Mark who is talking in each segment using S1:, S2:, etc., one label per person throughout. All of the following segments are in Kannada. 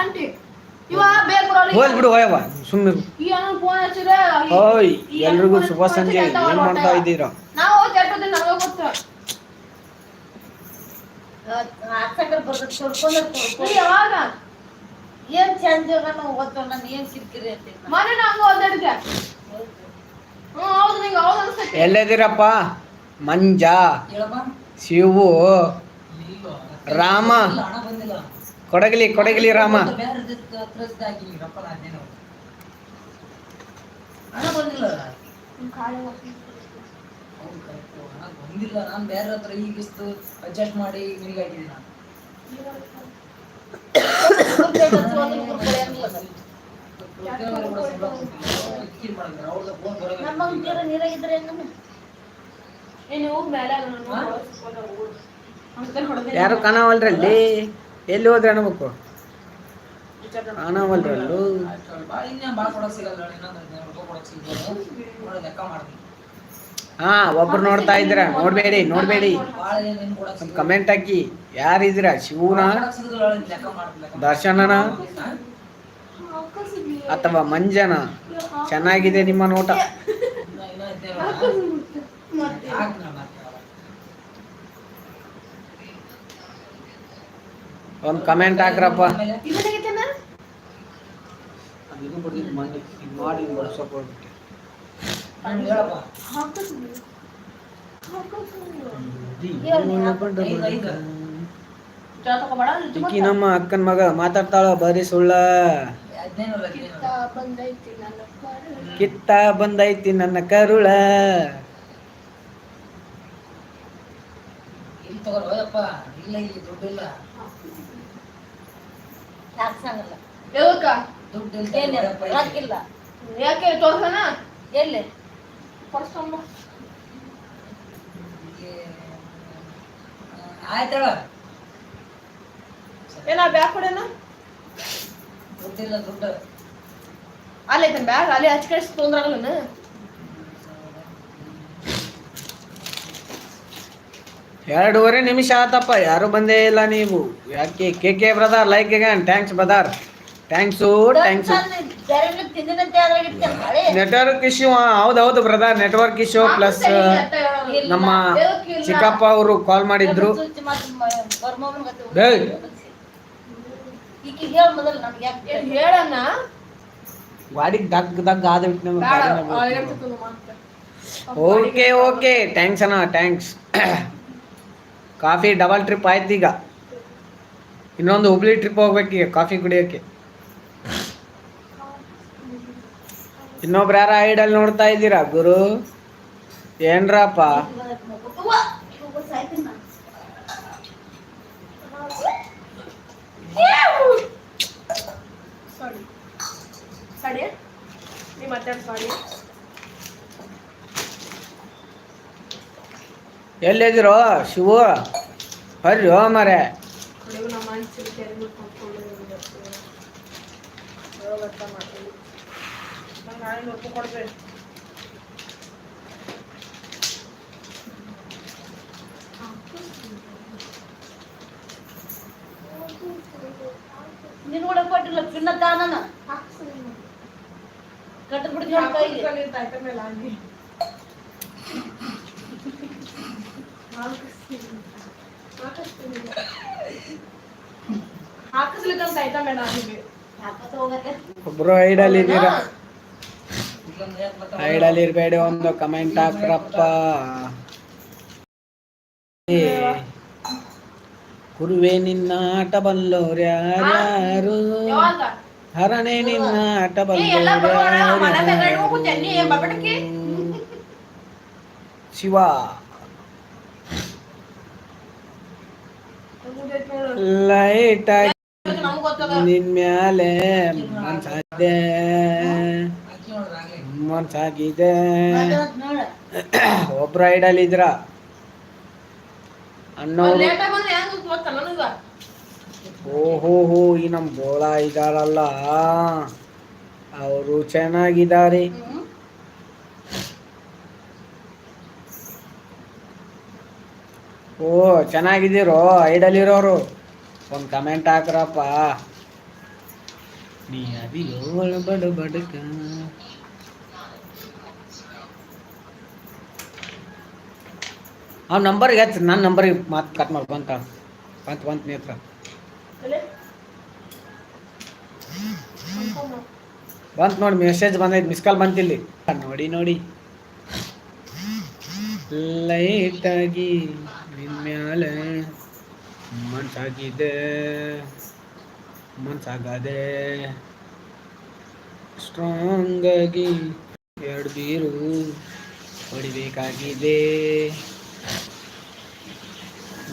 S1: ಆಂಟಿ.
S2: ಹೋಲ್ ಬಿಡು ಹೋಯವ್ವ. ಸುಮ್ಮನೆ ಓಯ್ ಎಲ್ರಿಗೂ ಶುಭ ಸಂಜೆ. ಏನ್ ಮಾಡ್ತಾ ಇದ್ದೀರಾ?
S3: ಏನ್ ನಾನು ಏನ್ ಕಿರಿಕಿರಿ ಅಂತ
S1: ಮನೆ ನಂಗೆ ಹ್ಞೂ ಹೌದು ನಿಂಗೆ ಹೌದು ಅನ್ಸತ್ತೆ.
S2: ಎಲ್ಲಿದ್ದೀರಪ್ಪ ಮಂಜ ಶಿವು ರಾಮ. ಕೊಡಗಲಿ ಕೊಡಗಲಿ ರಾಮ.
S4: ಬಂದಿಲ್ಲ. ನಾನು ಬೇರೆ ಹತ್ರ ಈಗ ಇಷ್ಟು ಅಡ್ಜಸ್ಟ್ ಮಾಡಿ ನಿನಗೆ ಹಾಕಿದ್ದೀನಿ ನಾನು.
S2: ಯಾರು ಕಾಣವಲ್ರಲ್ಲಿ? ಎಲ್ಲಿ ಹೋದ್ರೆ ಅನ್ಬೇಕು ಕಾಣವಲ್ರಲ್ಲು ಹಾ, ಒಬ್ರು ನೋಡ್ತಾ ಇದ್ರ. ನೋಡ್ಬೇಡಿ ನೋಡ್ಬೇಡಿ. ಕಮೆಂಟ್ ಹಾಕಿ. ಯಾರಿದ್ರ ಶಿವನ? ದರ್ಶನನ? ಅಥವಾ ಮಂಜನ? ಚೆನ್ನಾಗಿದೆ ನಿಮ್ಮ ನೋಟ
S4: ಇನ್ನ- ಇನ್ನ ಇದ್ದೇವೆ ಅಲ್ಲ? ಹಾಕ್ ನಾ ಮತ್ತೆ ಅವಾಗ.
S2: ಒಂದ್ ಕಮೆಂಟ್ ಹಾಕ್ರಪ್ಪ
S4: ಆಮೇಲೆ
S1: ಇದನ್ನಾಗೈತೇನ
S2: ಮಾಡಿ ವಾಟ್ಸಪ್ ಹೋಗ್ಬಿಟ್ಟು
S4: ಹ್ಮ್, ಹೇಳಪ್ಪ ಐದು, ಐದು.
S1: ಚಾ ಹಾಕ್ರಪ್ಪ
S2: ಈಕಿ ನಮ್ಮ ಅಕ್ಕನ ಮಗ ಮಾತಾಡ್ತಾಳ ಬರೀ ಸುಳ್ಳ. ಕಿತ್ತ ಬಂದೈತಿ ನನ್ನ ಕರುಳ.
S4: ಇಲ್ಲ ಇಲ್ಲಿ ದುಡ್ಡಿಲ್ಲ.
S3: ಹಾಕ್ಸಂಗಲ್ಲ
S1: ಯಾವಕ್ಕ
S4: ದುಡ್ಡು
S3: ರೊಕ್ಕಿಲ್ಲ.
S1: ಯಾಕೆ ತೋರ್ಸಣ?
S3: ಎಲ್ಲಿ?
S1: ಕೊಡ್ಸಮ್ಮ.
S4: ಆಯ್ತಳ.
S1: ಏನ ಬ್ಯಾಗ್ ಕೊಡೇನ?
S4: ದುಡ್ಡಿಲ್ಲ ದುಡ್ಡು.
S1: ಅಲ್ಲಿ ಐತನ ಬ್ಯಾಗ್ ಅಲ್ಲಿ ಹಚ್ಚ ಕಳಿಸಿ ತೊಂದ್ರಾಗಲ್ಲನ?
S2: ಎರಡೂವರೆ ನಿಮಿಷ ಆತಪ್ಪ. ಯಾರು ಬಂದೇ ಇಲ್ಲ ನೀವು. ಯಾಕೆ? K K brother like thanks brother thanks thanks network issue ಹೌದೌದು ಬ್ರದರ್ ನೆಟ್ವರ್ಕ್ ಇಶ್ಯೂ ಪ್ಲಸ್ ನಮ್ಮ ಚಿಕ್ಕಪ್ಪ ಅವರು ಕಾಲ್ ಮಾಡಿದ್ರು.
S3: ನಮ್ಗೆ
S2: ಗಾಡಿಗೆ ದಗ್ ದಗ್ ಆದ್ಬಿಟ್ಟು
S1: ಬೇಡ
S2: ಓಕೆ ಓಕೆ ಥ್ಯಾಂಕ್ಸ್ ಅಣ್ಣ ಥ್ಯಾಂಕ್ಸ್ ಕಾಫಿ ಡಬಲ್ ಟ್ರಿಪ್ ಆಯ್ತು ಈಗ. ಇನ್ನೊಂದು ಹುಬ್ಳಿ ಟ್ರಿಪ್ ಹೋಗ್ಬೇಕೀಗ ಕಾಫಿ ಕುಡಿಯೋಕ್ಕೆ. ಇನ್ನೊಬ್ರು ಯಾರ ಐಡಲ್ ನೋಡ್ತಾ ಇದ್ದೀರಾ ಗುರು? ಏನ್ರಪ್ಪ?
S1: ಸಾರಿ ಸಾಡಿ ನೀವು ಮಾತಾಡಿ ಸಾಡಿ
S2: ಎಲ್ಲಿದ್ದೀರೋ ಶಿವು? ಬರ್ರಿ ಹೋ ಮರೆ
S1: ತೆರೆದು ಕೂತ್ಕೊಂಡು ಅರ್ಥ ಮಾಡ್ತೀನಿ ನಂಗೆ ನಾಳೆ ನೋಡ್ಕೊ ಕೊಡ್ಬೇಡಿ
S3: ನಿನ್ ಕೂಡ ಕೊಟ್ಟಿಲ್ಲ ಚಿನ್ನ ದಾನನ ಕಟ್ಟದ್ ಬಿಡಿ ನೋಡ್ ಕೈಗೆ
S1: ನಿಮಗೆ
S2: ಒಬ್ರು ಐಡಲ್ ಇದ್ದೀರಾ? ಐಡಲ್ ಇರ್ಬೇಡಿ ಒಂದು ಕಮೆಂಟ್ ಹಾಕ್ರಪ್ಪ. ಕುರುವೆ ನಿನ್ನ ಆಟ ಬಲ್ಲೋರು ಯಾರ್ಯಾರು? ಹರಣೆ ನಿನ್ನ ಆಟ ಬಲ್ಲೋರ್? ಶಿವ. ಲೈಟ್
S1: ಗೊತ್ತದ
S2: ನಿನ್ ಮ್ಯಾಲೆ ಮನ್ಸಾಗಿದೆ.
S3: ಮನ್ಸಾಗಿದೆ.
S2: ಒಬ್ರ ಐಡಲ್ ಇದ್ರ. ಅನ್ನೋರು ಓಹೋ ಹೋ ಈ ನಮ್ ಬೋಳ ಇದಾರಲ್ಲ ಅವರು ಚೆನ್ನಾಗಿದ್ದಾರೆ. ಓ ಚೆನ್ನಾಗಿದ್ದೀರೋ ಐಡಲ್ ಇರೋರು? ಒಂದು ಕಮೆಂಟ್ ಹಾಕ್ರಪ್ಪ. ನೀ ಅದಿಯೋ ಬಡ ಬಡಕ. ಆ ನಂಬರ್ಗೆ ಹಚ್ಚ ನನ್ನ ನಂಬರಿಗೆ ಮಾತು ಕಟ್ ಮಾಡಿ ಬಂತ. ಬಂತ ಬಂತ ನೇತ್ರ
S1: ಬಂತು
S2: ಬಂತ ನೋಡಿ ಮೆಸೇಜ್ ಬಂದೈತೆ ಮಿಸ್ ಕಾಲ್ ಬಂತಿಲ್ಲಿ ನೋಡಿ ನೋಡಿ. ಲೈಟಾಗಿ ನಿನ್ಮ್ಯಾಲ ಮನ್ಸಾಗಿದೆ ಮನ್ಸಾಗದೆ ಸ್ಟ್ರಾಂಗ್ ಆಗಿ ಎರಡು ಬೀರು ಹೊಡಿಬೇಕಾಗಿದೆ.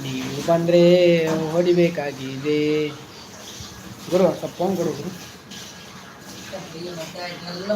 S2: ನೀವು ಬಂದರೆ ಹೊಡಿಬೇಕಾಗಿದೆ. ಗುರು ಸ್ವಲ್ಪ ಗುರು.
S4: ಆಯ್ತು. ಎಲ್ಲ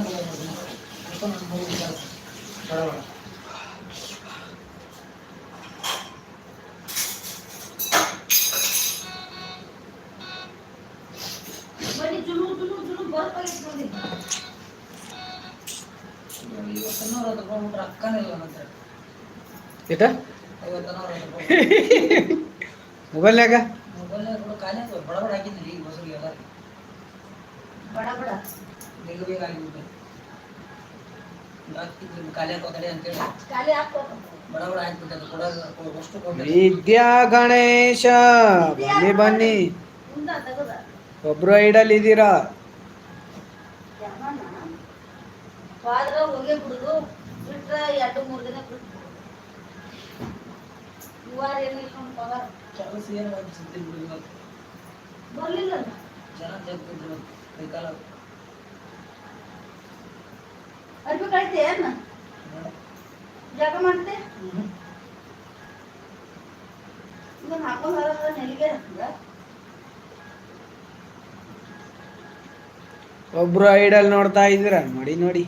S4: ಅಷ್ಟು ಕೊಟ್ಟೆ
S2: ವಿದ್ಯಾ ಗಣೇಶ ಬನ್ನಿ ಬನ್ನಿ. ಒಬ್ರು ಐಡಲ್ ಇದ್ದೀರಾ?
S3: ಜಾಗ ಮಾಡ್ತೆ ಹೋಗೇ ಬಿಡುದು ಬಿಟ್ರ ಎರಡು
S2: ಒಬ್ರು ಐಡಲ್ ನೋಡ್ತಾ ಇದ್ದೀರ? ನೋಡಿ ನೋಡಿ.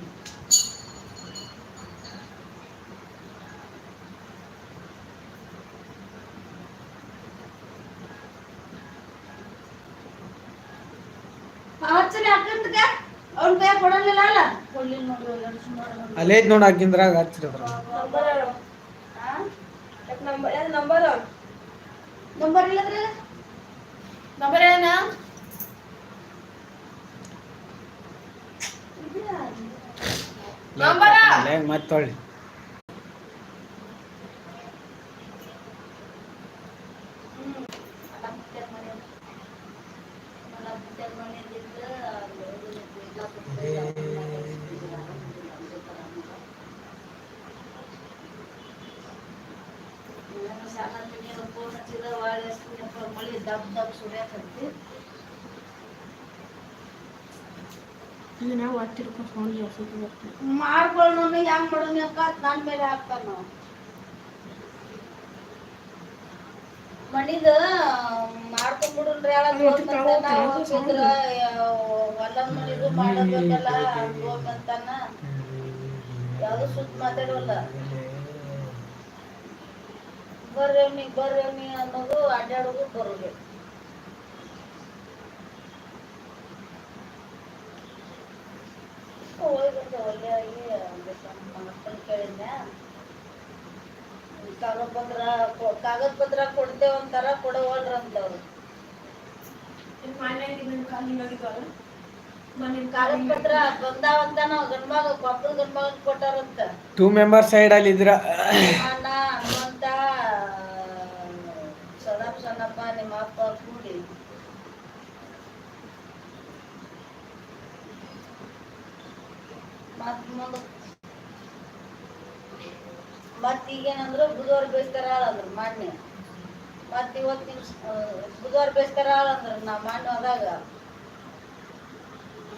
S3: ಅಲ್ಲ?
S2: ನೋಡ ಹಾಕಿಂದ್ರಾಗ ಹಚ್ಚಿದ್ರ
S1: number number number number
S3: number ಇಲ್ಲದ್ರಿ
S1: number ಏನ ನಂಬರ?
S2: ಮತ್ತೊಳ್ಳಿ
S3: ಮಳಿ ದಬ್ ದಬ್ ಸುಡ್ಯಾಕತ್ತಿ
S1: ಇದನ್ನ ಒತ್ತಿರ್ಕೊಂಡು ಫೋನ್ ಜಾಸ್ತಿ ಬರ್ತದೆ
S3: ಮಾಡ್ಕೊಳ್ಳೋಣ ಹೆಂಗ್ ಮಾಡೋಣ ಅಕ್ಕ ನನ್ ಮೇಲೆ ಹಾಕ್ತಾನ ನಾವು. ಮಾಡ್ಕೊಂಡ್ಬಿಡ್ರಿ ಹೊಲ ಮನಿದು ಯಾವ್ದು ಸುತ್ತ ಮಾತಾಡವಲ್ಲ ಬರ್ರಿ ನೀ ಅನ್ನೋದು ಅಡ್ಡಾಡೋದು ಬರೋದು. ಹೋಗಿ ಬಂದೆ ಒಳ್ಳೆ ಆಗಿ ಮಕ್ಕಳು ಕೇಳಿದ್ನ ಕಾಗದ ಪತ್ರ ಕಾಗದ ಪತ್ರ ಕೊಡ್ತೇವೆ ಅಂತಾರ ಕೊಡವಲ್ರ ಅಂತವ್ರು ಕಾಗದ ಪತ್ರ ಬಂದಾವಂತ ನಾವು ಗಂಡ್ಮಗ ಕೊಪ್ಪದ ಗಂಡ್ಮಗ ಕೊಟ್ಟಾರಂತ
S2: ಟೂ ಮೆಂಬರ್ಸ್ ಸೈಡ್ ಅಲ್ಲಿ
S3: ಅಣ್ಣ ಮತ್ ಮುಂದ ಮತ್ ಈಗೇನಂದ್ರು ಬುಧವಾರ ಬೇಯಿಸ್ತಾರ ಅಂದ್ರು ಮಾನ್ಯ ಮತ್ ಇವತ್ತಿನ ಬುಧವಾರ ಬೇಯಿಸ್ತಾರ ಅಂದ್ರು ನಾ ಮಣ್ಣು ಅದಾಗ.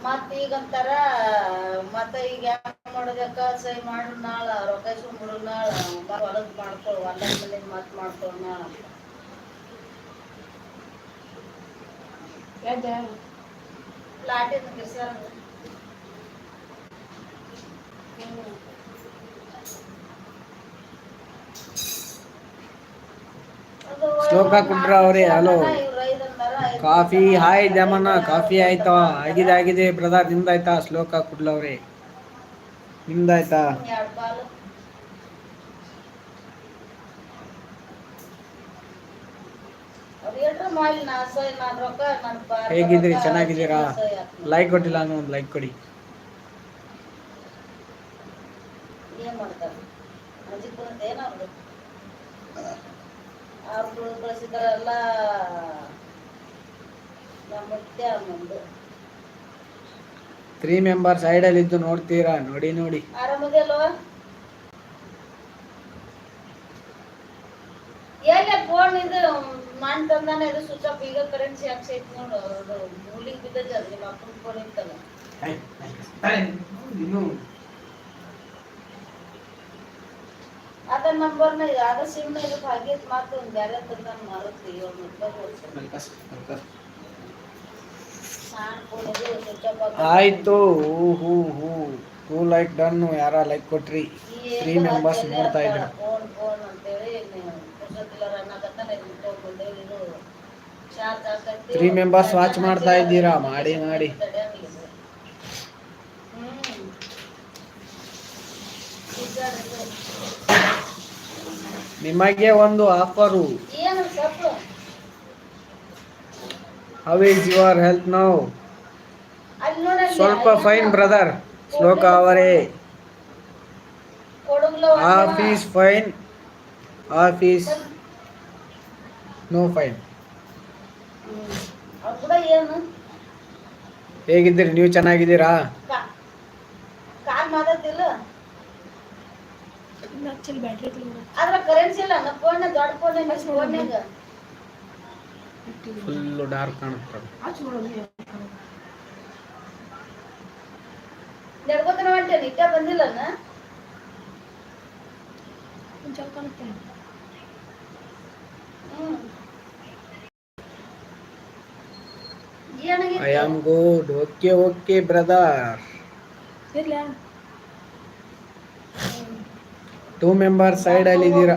S3: ಮತ್ ಈಗಂತಾರ ಮತ್ತ ಈಗ ಯಾಕೆ ಮಾಡೋದಕ್ಕ ಸಹಿ ಮಾಡು ನಾಳ ರೊಕ್ಕ ಇಸ್ಕೊಂಡ್ಬಿಡು ನಾಳ ಹೊಲದ್ ಮಾಡ್ಕೊಳ ಹೊಲದ ಮನೆ ಮತ್ ಮಾಡ್ಕೊಳ ನಾಳ.
S1: ಪ್ಲಾಟಿನ್
S3: ಲಾಟಿನ ಕಿಸ್ಯಾರ
S2: ಶ್ಲೋಕ ಕುಟ್ರ ಅವ್ರೆ, ಹಲೋ. ಕಾಫಿ ಹಾಯ್ ದಮನ ಕಾಫಿ ಆಯ್ತಾ? ಆಗಿದೆ ಆಗಿದೆ ಬ್ರದರ್ ನಿಮ್ದಾಯ್ತಾ? ಶ್ಲೋಕ ಕುಡ್ಲವ್ರೆ ನಿಮ್ದಾಯ್ತಾ? ಹೇಗಿದ್ರಿ ಚೆನ್ನಾಗಿದ್ದೀರಾ? ಲೈಕ್ ಕೊಟ್ಟಿಲ್ಲ ಅನ್ನೋ ಒಂದು ಲೈಕ್ ಕೊಡಿ
S3: ಏನ್ ಮಾಡ್ತಾರೆ ಅವ್ರು
S2: ತ್ರೀ ಮೆಂಬರ್ ಸೈಡಲ್ಲಿ ಇದ್ದು ನೋಡ್ತೀರಾ? ನೋಡಿ ನೋಡಿ.
S3: ಆರಾಮದಲ್ವಾ ಎಲ್ಲಿ ಫೋನ್ ಇದು ಇದು ಸ್ವಿಚ್ ಆಫ್ ಈಗ ಕರೆನ್ಸಿ ಹಾಕ್ಸೈತಿ ನೋಡು ಅದು ಮೂಲಿಗೆ ಬಿದ್ದೈತಿ ಅದು ನಿಮ್ಮ ಅಪ್ಪನ ಫೋನ್ ಇತ್ತಲ್ಲ. ನಂಬರ್ನ ಸಿಮ್ನ ಇದಕ್ಕೆ ಹಾಕಿದ್ ಮಾತು ಒಂದು ಬೇರೆ ಇದು
S2: ಆಯ್ತು ಹೂ ಹೂ. ಟೂ ಲೈಕ್ ಡನ್ ಯಾರ ಲೈಕ್ ಕೊಟ್ರಿ? ತ್ರೀ ಮೆಂಬರ್ಸ್ ನೋಡ್ತಾ ಇದ್ರು ತ್ರೀ ಮೆಂಬರ್ಸ್ ವಾಚ್ ಮಾಡ್ತಾ ಇದ್ದೀರಾ? ಮಾಡಿ, ಮಾಡಿ. ನಿಮಗೆ ಒಂದು offer. How is your health now ಸ್ವಲ್ಪ ಫೈನ್ ಬ್ರದರ್ ಶ್ಲೋಕ ಅವರೇ. Office fine office no fine ಹೇಗಿದ್ದೀರಿ? ನೀವು ಚೆನ್ನಾಗಿದ್ದೀರಾ?
S3: ಮಾತಾಡ್ತಿಲ್ಲ
S1: ಬ್ಯಾಟ್ರಿ
S3: ಅದ್ರ ಕರೆನ್ಸಿ ಇಲ್ಲ ನಮ್ಮ ಫೋನ್ ದೊಡ್ಡ ಫೋನ್ ಫೋನ್ಯಾಗ
S2: ಫುಲ್ ಡಾರ್ಕ್ ಕಾಣುತ್ತೆ
S3: ನಡ್ಕೋತಾನ ಹೊಂಟೆ ನಿಟ್ಟ ಬಂದಿಲ್ಲ ಹ್ಮ್. ಏನಾಗಿತ್ತು?
S2: I am good okay okay brother
S1: ಇರ್ಲಾ?
S2: Two member side ಅಲ್ಲಿ ಇದ್ದೀರಾ?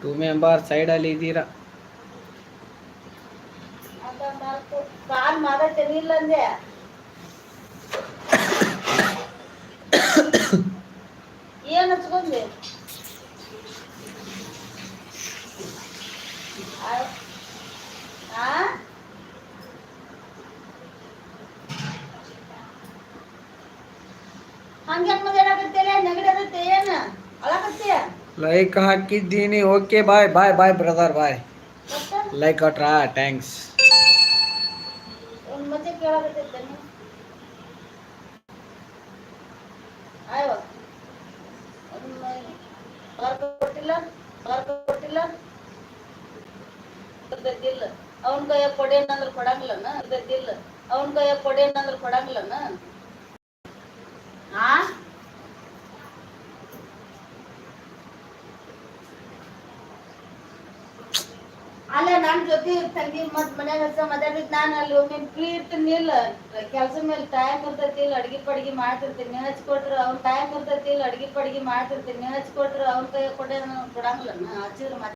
S2: ಟೂ ಮೆಂಬರ್ ಸೈಡ್ ಅಲ್ಲಿ ಇದ್ದೀರಾ?
S3: ಕಾಲ್ ಮಾಡ ಇಲ್ಲ ಅಂದೆ. ಏನ್ ಹಚ್ಕೊಂಡಿ ಆ- ಆ? ಹಂಗ್ಯಾಕ್ ಮಾತಾಡಕತ್ತೀರ ನೆಗಡಿ ಆಗತ್ತೆ ಏನ ಅಳಕತ್ತೀಯ
S2: ಲೈಕ್ ಹಾಕಿದ್ದೀನಿ okay bye bye bye brother bye
S3: ಮತ್ತೆ
S2: ಲೈಕ್ ಕೊಟ್ರಾ ಥ್ಯಾಂಕ್ಸ್
S3: ಒಂದ್ ಮತ್ತೆ ಕೇಳಾಕತ್ತೈತೆ ನೀ ಆಯ್ವ ಮಾರ್ಕ ಕೊಟ್ಟಿಲ್ಲ ಮಾರ್ಕ ಕೊಟ್ಟಿಲ್ಲ ಇರ್ತೈತಿಲ್ಲ ಅವನ ಕೈಯಾಗ ಕೊಡೇನ ಅಂದ್ರೆ ಕೊಡಂಗಿಲ್ಲನ ಇರ್ತೈತಿಲ್ಲ ಅವನ ಕೈ ಕೊಡೇನ ಅಂದ್ರೆ ಕೊಡಂಗಿಲ್ಲನ? ಆ? ಅಲ್ಲ, ನನ್ ಜೊತೆ ತಂಗಿ ಮತ್ ಮನ್ಯಾಗ ಕೆಲಸ ಮಾತಾಡಿದ್ ನಾನು ಅಲ್ಲಿ ಒಮ್ಮೆ ಫ್ರೀ ಇರ್ತೀನಿ ಇಲ್ಲ. ಕೆಲ್ಸ ಮೇಲೆ ಟೈಮ್ ಇರ್ತೈತಿ ಇಲ್ಲ ಅಡ್ಗಿ ಪಡ್ಗಿ ಮಾಡ್ತಿರ್ತೀನಿ. ಹಚ್ಕೊಟ್ರ ಅವ್ನ ಟೈಮ್ ಇರ್ತೈತಿ ಇಲ್ಲ ಅಡ್ಗಿ ಪಡ್ಗಿ ಮಾಡ್ತಿರ್ತೀನಿ. ಹಚ್ಕೊಟ್ರ ಅವ್ನ ಕೈ ಕೊಡೆನ ಕೊಡಂಗಿಲ್ಲ ಹಚ್ಚಿದ್ರ